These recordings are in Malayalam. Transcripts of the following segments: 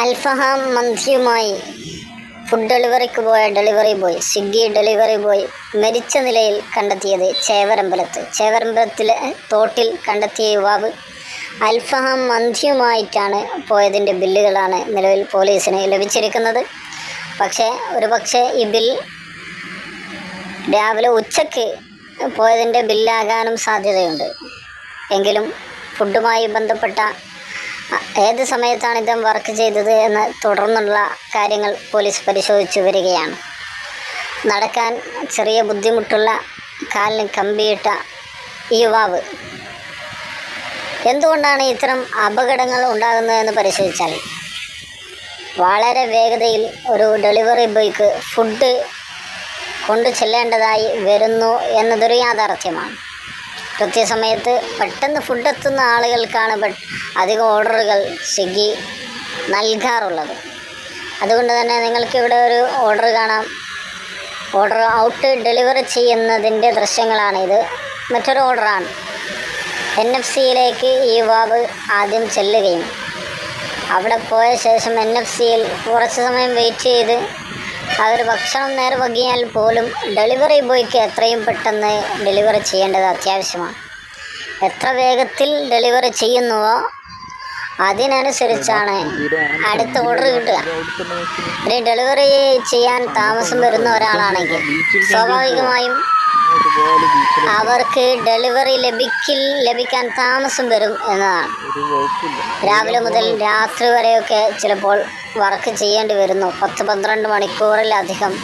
അൽഫഹാം മന്തിയുമായി ഫുഡ് ഡെലിവറിക്ക് പോയ delivery boy Swiggy delivery boy മരിച്ച നിലയിൽ കണ്ടെത്തിയത് ചേവരമ്പലത്ത്. ചേവരമ്പലത്തിലെ തോട്ടിൽ കണ്ടെത്തിയ യുവാവ് അൽഫഹാം മന്തിയുമായിട്ടാണ് പോയതിന്റെ ബില്ലുകളാണ് നിലവിൽ പോലീസിന് ലഭിച്ചിരിക്കുന്നത്. പക്ഷേ ഒരു പക്ഷേ ഈ ബിൽ രാവിലെ ഉച്ചയ്ക്ക് പോയതിന്റെ ബില്ലാകാനും സാധ്യതയുണ്ട്. എങ്കിലും ഫുഡുമായി ബന്ധപ്പെട്ട ഏത് സമയത്താണ് ഇദ്ദേഹം വർക്ക് ചെയ്തത് എന്ന് തുടർന്നുള്ള കാര്യങ്ങൾ പോലീസ് പരിശോധിച്ചു വരികയാണ്. നടക്കാൻ ചെറിയ ബുദ്ധിമുട്ടുള്ള കാലിന് കമ്പിയിട്ട ഈ യുവാവ് എന്തുകൊണ്ടാണ് ഇത്തരം അപകടങ്ങൾ ഉണ്ടാകുന്നതെന്ന് പരിശോധിച്ചാൽ വളരെ വേഗതയിൽ ഒരു ഡെലിവറി ബോയ്ക്ക് ഫുഡ് കൊണ്ടു ചെല്ലേണ്ടതായി വരുന്നു എന്നതൊരു യാഥാർത്ഥ്യമാണ്. കൃത്യസമയത്ത് പെട്ടെന്ന് ഫുഡ് എത്തുന്ന ആളുകൾക്കാണ് അധികം ഓർഡറുകൾ സ്വിഗ്ഗി നൽകാറുള്ളത്. അതുകൊണ്ട് തന്നെ നിങ്ങൾക്ക് ഇവിടെ ഒരു ഓർഡർ കാണാം. ഓർഡർ ഔട്ട് ഡെലിവറി ചെയ്യുന്നതിന്റെ ദൃശ്യങ്ങളാണ് ഇത് മറ്റൊരു ഓർഡറാണ് എൻ എഫ് സിയിലേക്ക് ഈ യുവാവ് ആദ്യം ചെല്ലുകയും അവിടെ പോയ ശേഷം എൻ എഫ് സിയിൽ കുറച്ച് സമയം വെയിറ്റ് ചെയ്ത് അവർ ഭക്ഷണം നേരെ വകിയാൽ പോലും ഡെലിവറി ബോയ്ക്ക് എത്രയും പെട്ടെന്ന് ഡെലിവറി ചെയ്യേണ്ടത് അത്യാവശ്യമാണ്. എത്ര വേഗത്തിൽ ഡെലിവറി ചെയ്യുന്നുവോ അതിനനുസരിച്ചാണ് അടുത്ത ഓർഡർ കിട്ടുക. ഇനി ഡെലിവറി ചെയ്യാൻ താമസം വരുന്ന ഒരാളാണെങ്കിൽ സ്വാഭാവികമായും അവർക്ക് ഡെലിവറി ലഭിക്കിൽ ലഭിക്കാൻ താമസം വരും എന്നതാണ്. രാവിലെ മുതൽ രാത്രി വരെയൊക്കെ ചിലപ്പോൾ വർക്ക് ചെയ്യേണ്ടി വരുന്നു. പത്ത് പന്ത്രണ്ട് മണിക്കൂറിലധികം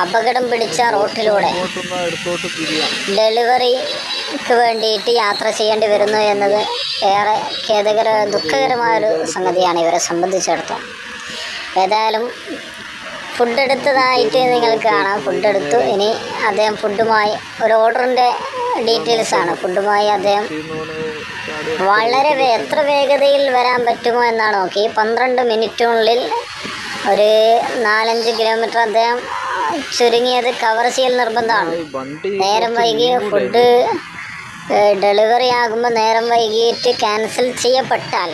അപകടം പിടിച്ച റോട്ടിലൂടെ. ഡെലിവറിക്ക് വേണ്ടിയിട്ട് യാത്ര ചെയ്യേണ്ടി വരുന്നു എന്നത് ഏറെ ഖേദകര ദുഃഖകരമായൊരു സംഗതിയാണ് ഇവരെ സംബന്ധിച്ചിടത്തോളം. ഏതായാലും ഫുഡ് എടുത്തതായിട്ട് നിങ്ങൾക്ക് കാണാം. ഫുഡ് എടുത്തു. ഇനി അദ്ദേഹം ഫുഡുമായി ഒരു ഓർഡറിന്റെ ആണ്. ഫുഡുമായി അദ്ദേഹം വളരെ എത്ര വേഗതയിൽ വരാൻ പറ്റുമോ എന്നാണ് നോക്കി. പന്ത്രണ്ട് മിനിറ്റിനുള്ളിൽ ഒരു നാലഞ്ച് കിലോമീറ്റർ അദ്ദേഹം ചുരുങ്ങിയത് കവർ ചെയ്യൽ നിർബന്ധമാണ്. നേരം വൈകി ഫുഡ് ഡെലിവറി ആകുമ്പോൾ നേരം വൈകിട്ട് ക്യാൻസൽ ചെയ്യപ്പെട്ടാൽ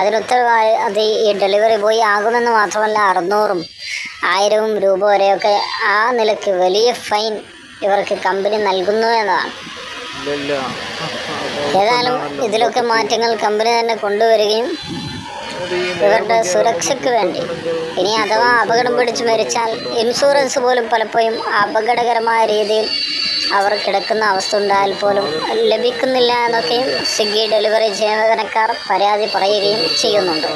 അതിനുത്തരവാദി അത് ഈ ഡെലിവറി ബോയ് ആകുമെന്ന് മാത്രമല്ല അറുന്നൂറും ആയിരവും രൂപ വരെയൊക്കെ ആ നിലയ്ക്ക് വലിയ ഫൈൻ ഇവർക്ക് കമ്പനി നൽകുന്നു എന്നതാണ്. ഏതായാലും ഇതിലൊക്കെ മാറ്റങ്ങൾ കമ്പനി തന്നെ കൊണ്ടുവരികയും ഇവരുടെ സുരക്ഷയ്ക്ക് വേണ്ടി. ഇനി അഥവാ അപകടം പിടിച്ച് മരിച്ചാൽ ഇൻഷുറൻസ് പോലും പലപ്പോഴും അപകടകരമായ രീതിയിൽ അവർ കിടക്കുന്ന അവസ്ഥ ഉണ്ടായാൽ പോലും ലഭിക്കുന്നില്ല എന്നൊക്കെയും സ്വിഗ്ഗി ഡെലിവറി ജീവനക്കാർ പരാതി പറയുകയും ചെയ്യുന്നുണ്ട്.